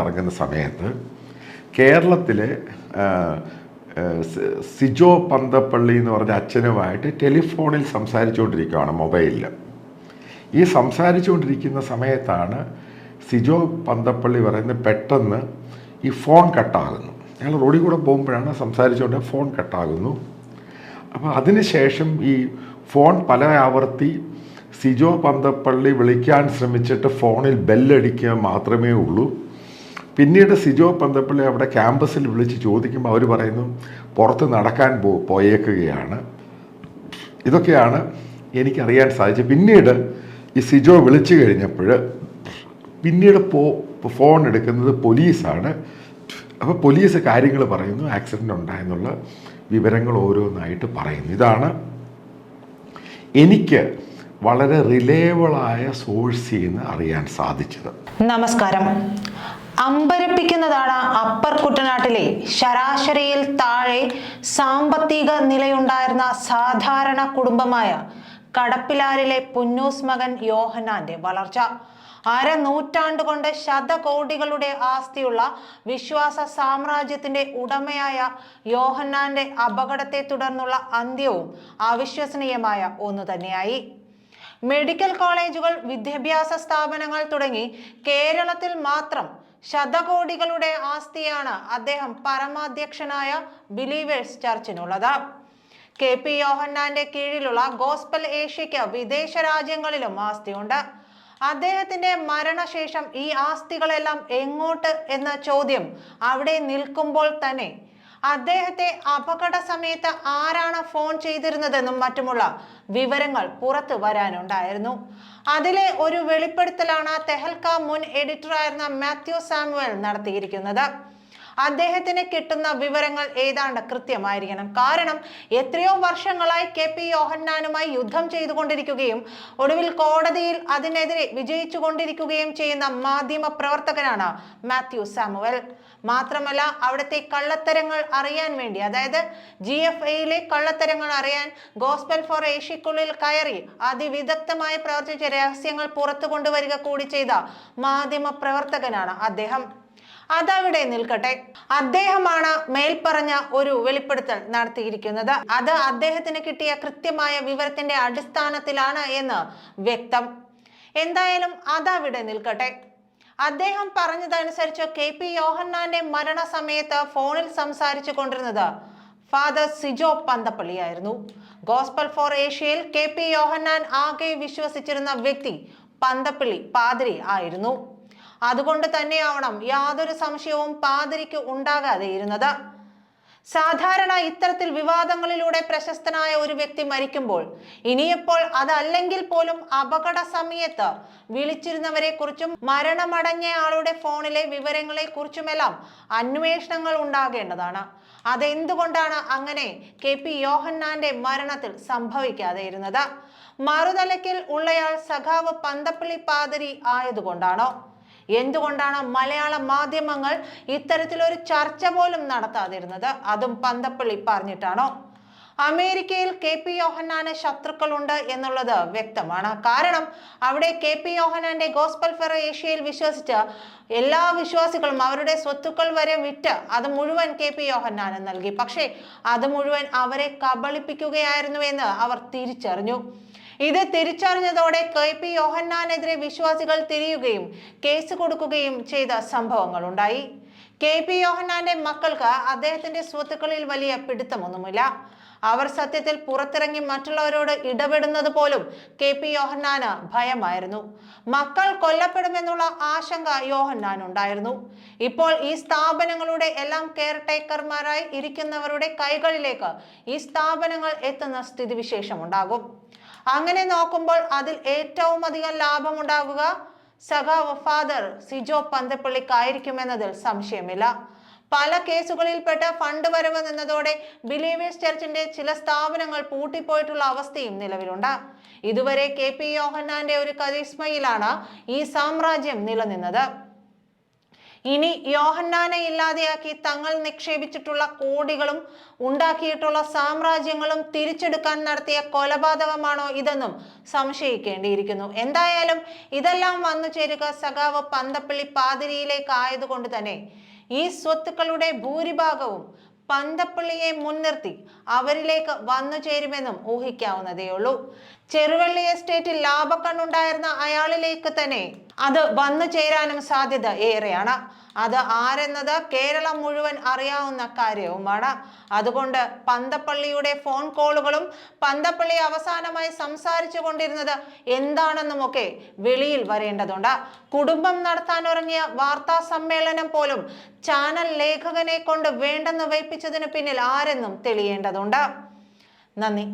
ഇറങ്ങുന്ന സമയത്ത് കേരളത്തിലെ സിജോ പന്തപ്പള്ളി എന്ന് പറഞ്ഞ അച്ഛനുമായിട്ട് ടെലിഫോണിൽ സംസാരിച്ചുകൊണ്ടിരിക്കുകയാണ് മൊബൈലിൽ ഈ സംസാരിച്ചുകൊണ്ടിരിക്കുന്ന സമയത്താണ് സിജോ പന്തപ്പള്ളി പറയുന്നത് പെട്ടെന്ന് ഈ ഫോൺ കട്ടാകുന്നു. ഞങ്ങൾ റോഡിൽ കൂടെ പോകുമ്പോഴാണ് സംസാരിച്ചുകൊണ്ട് ഫോൺ കട്ടാകുന്നു. അപ്പോൾ അതിനുശേഷം ഈ ഫോൺ പല ആവർത്തി സിജോ പന്തപ്പള്ളി വിളിക്കാൻ ശ്രമിച്ചിട്ട് ഫോണിൽ ബെല്ലടിക്കുക മാത്രമേ ഉള്ളൂ. പിന്നീട് സിജോ പന്തപ്പള്ളി അവിടെ ക്യാമ്പസിൽ വിളിച്ച് ചോദിക്കുമ്പോൾ അവർ പറയുന്നു പുറത്ത് നടക്കാൻ പോ പോയേക്കുകയാണ്. ഇതൊക്കെയാണ് എനിക്കറിയാൻ സാധിച്ചത്. പിന്നീട് ഈ സിജോ വിളിച്ചു കഴിഞ്ഞപ്പോൾ പിന്നീട് പോ ഫോൺ എടുക്കുന്നത് പോലീസാണ്. അപ്പോൾ പോലീസ് കാര്യങ്ങൾ പറയുന്നു ആക്സിഡന്റ് ഉണ്ടായെന്നുള്ള വിവരങ്ങൾ ഓരോന്നായിട്ട് പറയുന്നു. ഇതാണ് എനിക്ക് വളരെ റിലേബിളായ സോഴ്സിൽ നിന്ന് അറിയാൻ സാധിച്ചത്. നമസ്കാരം. അമ്പരപ്പിക്കുന്നതാണ് അപ്പർ കുട്ടനാട്ടിലെ ശരാശരിയിൽ താഴെ സാമ്പത്തിക നിലയുണ്ടായിരുന്ന സാധാരണ കുടുംബമായ കടപ്പിലാലിലെ പുന്നൂസ് മകൻ യോഹനാന്റെ വളർച്ച. അര നൂറ്റാണ്ട് കൊണ്ട് ശതകോടികളുടെ ആസ്തിയുള്ള വിശ്വാസ സാമ്രാജ്യത്തിന്റെ ഉടമയായ യോഹന്നാന്റെ അപകടത്തെ തുടർന്നുള്ള അന്ത്യവും അവിശ്വസനീയമായ ഒന്നു തന്നെയായി. മെഡിക്കൽ കോളേജുകൾ വിദ്യാഭ്യാസ സ്ഥാപനങ്ങൾ തുടങ്ങി കേരളത്തിൽ മാത്രം ശതകോടികളുടെ ആസ്തിയാണ് അദ്ദേഹം പരമാധ്യക്ഷനായ ബിലീവേഴ്സ് ചർച്ചിനുള്ളത്. കെ പി യോഹന്നാന്റെ കീഴിലുള്ള ഗോസ്പൽ ഏഷ്യയ്ക്ക് വിദേശ രാജ്യങ്ങളിലും ആസ്തിയുണ്ട്. അദ്ദേഹത്തിന്റെ മരണശേഷം ഈ ആസ്തികളെല്ലാം എങ്ങോട്ട് എന്ന ചോദ്യം അവിടെ നിൽക്കുമ്പോൾ തന്നെ അദ്ദേഹത്തെ അപകട സമയത്ത് ആരാണ് ഫോൺ ചെയ്തിരുന്നതെന്നും മറ്റുമുള്ള വിവരങ്ങൾ പുറത്തു വരാനുണ്ടായിരുന്നു. അതിലെ ഒരു വെളിപ്പെടുത്തലാണ് തെഹൽക്ക മുൻ എഡിറ്ററായിരുന്ന മാത്യു സാമുവൽ നടത്തിയിരിക്കുന്നത്. അദ്ദേഹത്തിന് കിട്ടുന്ന വിവരങ്ങൾ ഏതാണ്ട് കൃത്യമായിരിക്കണം. കാരണം എത്രയോ വർഷങ്ങളായി കെ പി യോഹന്നാനുമായി യുദ്ധം ചെയ്തുകൊണ്ടിരിക്കുകയും ഒടുവിൽ കോടതിയിൽ അതിനെതിരെ വിജയിച്ചു കൊണ്ടിരിക്കുകയും ചെയ്യുന്ന മാധ്യമ പ്രവർത്തകനാണ് മാത്യു സാമുവൽ. മാത്രമല്ല അവിടുത്തെ കള്ളത്തരങ്ങൾ അറിയാൻ വേണ്ടി അതായത് ജി എഫ് എയിലെ കള്ളത്തരങ്ങൾ അറിയാൻ ഗോസ്ബൽ ഫോർ ഏഷ്യക്കുള്ളിൽ കയറി അതിവിദഗ്ധമായി പ്രവർത്തിച്ച രഹസ്യങ്ങൾ പുറത്തു കൊണ്ടുവരിക കൂടി ചെയ്ത മാധ്യമ പ്രവർത്തകനാണ് അദ്ദേഹം. അതവിടെ നിൽക്കട്ടെ. അദ്ദേഹമാണ് മേൽപ്പറഞ്ഞ ഒരു വെളിപ്പെടുത്തൽ നടത്തിയിരിക്കുന്നത്. അത് അദ്ദേഹത്തിന് കിട്ടിയ കൃത്യമായ വിവരത്തിന്റെ അടിസ്ഥാനത്തിലാണ് എന്ന് വ്യക്തം. എന്തായാലും അതവിടെ നിൽക്കട്ടെ. അദ്ദേഹം പറഞ്ഞതനുസരിച്ച് കെ പി യോഹന്നാന്റെ മരണസമയത്ത് ഫോണിൽ സംസാരിച്ചു കൊണ്ടിരുന്നത് ഫാദർ സിജോ പന്തപ്പള്ളിയായിരുന്നു. ഗോസ്പൽ ഫോർ ഏഷ്യയിൽ കെ പി യോഹന്നാൻ ആകെ വിശ്വസിച്ചിരുന്ന വ്യക്തി പന്തപ്പള്ളി പാതിരി ആയിരുന്നു. അതുകൊണ്ട് തന്നെയാവണം യാതൊരു സംശയവും പാതിരിക്ക് ഉണ്ടാകാതെ ഇരുന്നത്. സാധാരണ ഇത്തരത്തിൽ വിവാദങ്ങളിലൂടെ പ്രശസ്തനായ ഒരു വ്യക്തി മരിക്കുമ്പോൾ ഇനിയപ്പോൾ അതല്ലെങ്കിൽ പോലും അപകട സമയത്ത് വിളിച്ചിരുന്നവരെ കുറിച്ചും മരണമടഞ്ഞ ആളുടെ ഫോണിലെ വിവരങ്ങളെ കുറിച്ചുമെല്ലാം അന്വേഷണങ്ങൾ ഉണ്ടാകേണ്ടതാണ്. അതെന്തുകൊണ്ടാണ് അങ്ങനെ കെ പി യോഹന്നാന്റെ മരണത്തിൽ സംഭവിക്കാതെ ഇരുന്നത്? മറുതലക്കിൽ ഉള്ളയാൾ സഖാവ് പന്തപ്പള്ളി പാതിരി ആയതുകൊണ്ടാണോ? എന്തുകൊണ്ടാണ് മലയാള മാധ്യമങ്ങൾ ഇത്തരത്തിലൊരു ചർച്ച പോലും നടത്താതിരുന്നത്? അതും പന്തപ്പള്ളി പറഞ്ഞിട്ടാണോ? അമേരിക്കയിൽ കെ പി യോഹന്നാന് ശത്രുക്കളുണ്ട് എന്നുള്ളത് വ്യക്തമാണ്. കാരണം അവിടെ കെ പി യോഹന്നാന്റെ ഗോസ്പൽ ഫെറ ഏഷ്യയിൽ വിശ്വസിച്ച എല്ലാ വിശ്വാസികളും അവരുടെ സ്വത്തുക്കൾ വരെ വിറ്റ് അത് മുഴുവൻ കെ പി യോഹന്നാന് നൽകി. പക്ഷേ അത് മുഴുവൻ അവരെ കബളിപ്പിക്കുകയായിരുന്നു എന്ന് അവർ തിരിച്ചറിഞ്ഞു. ഇത് തിരിച്ചറിഞ്ഞതോടെ കെ പി യോഹന്നാനെതിരെ വിശ്വാസികൾ തിരിയുകയും കേസ് കൊടുക്കുകയും ചെയ്ത സംഭവങ്ങൾ ഉണ്ടായി കെ പി യോഹന്നാന്റെ മക്കൾക്ക് അദ്ദേഹത്തിന്റെ സ്വത്തുക്കളിൽ വലിയ പിടുത്തമൊന്നുമില്ല. അവർ സത്യത്തിൽ പുറത്തിറങ്ങി മറ്റുള്ളവരോട് ഇടപെടുന്നത് പോലും കെ പി യോഹന്നാന് ഭയമായിരുന്നു. മക്കൾ കൊല്ലപ്പെടുമെന്നുള്ള ആശങ്ക യോഹന്നാൻ ഉണ്ടായിരുന്നു ഇപ്പോൾ ഈ സ്ഥാപനങ്ങളുടെ എല്ലാം കെയർ ടേക്കർമാരായി ഇരിക്കുന്നവരുടെ കൈകളിലേക്ക് ഈ സ്ഥാപനങ്ങൾ എത്തുന്ന സ്ഥിതിവിശേഷം ഉണ്ടാകും അങ്ങനെ നോക്കുമ്പോൾ അതിൽ ഏറ്റവും അധികം ലാഭമുണ്ടാകുക സഖാവ് ഫാദർ സിജോ പന്തപ്പള്ളിക്കായിരിക്കുമെന്നതിൽ സംശയമില്ല. പല കേസുകളിൽപ്പെട്ട ഫണ്ട് വരവ് നിന്നതോടെ ബിലീവേഴ്സ് ചർച്ചിന്റെ ചില സ്ഥാപനങ്ങൾ പൂട്ടിപ്പോയിട്ടുള്ള അവസ്ഥയും നിലവിലുണ്ട്. ഇതുവരെ കെ പി യോഹന്നാന്റെ ഒരു കരിസ്മയിലാണ് ഈ സാമ്രാജ്യം നിലനിന്നത്. ഇനി യോഹന്നാനെ ഇല്ലാതെയാക്കി തങ്ങൾ നിക്ഷേപിച്ചിട്ടുള്ള കോടികളും ഉണ്ടാക്കിയിട്ടുള്ള സാമ്രാജ്യങ്ങളും തിരിച്ചെടുക്കാൻ നടത്തിയ കൊലപാതകമാണോ ഇതെന്നും സംശയിക്കേണ്ടിയിരിക്കുന്നു. എന്തായാലും ഇതെല്ലാം വന്നു ചേരുക സഖാവ് പന്തപ്പള്ളി പാതിരിയിലേക്ക് ആയതുകൊണ്ട് തന്നെ ഈ സ്വത്തുക്കളുടെ ഭൂരിഭാഗവും പന്തപ്പള്ളിയെ മുൻനിർത്തി അവരിലേക്ക് വന്നു ചേരുമെന്നും ഊഹിക്കാവുന്നതേയുള്ളൂ. ചെറുവള്ളി എസ്റ്റേറ്റിൽ ലാഭക്കണ്ണുണ്ടായിരുന്ന അയാളിലേക്ക് തന്നെ അത് വന്നു ചേരാനും സാധ്യത ഏറെയാണ്. അത് ആരെന്നത് കേരളം മുഴുവൻ അറിയാവുന്ന കാര്യവുമാണ്. അതുകൊണ്ട് പന്തപ്പള്ളിയുടെ ഫോൺ കോളുകളും പന്തപ്പള്ളി അവസാനമായി സംസാരിച്ചു കൊണ്ടിരുന്നത് എന്താണെന്നുമൊക്കെ വെളിയിൽ വരേണ്ടതുണ്ട്. കുടുംബം നടത്താൻ ഉറങ്ങിയ വാർത്താ സമ്മേളനം പോലും ചാനൽ ലേഖകനെ കൊണ്ട് വേണ്ടെന്ന് വയ്പ്പിച്ചതിന് പിന്നിൽ ആരെന്നും തെളിയേണ്ടതുണ്ട്. നന്ദി.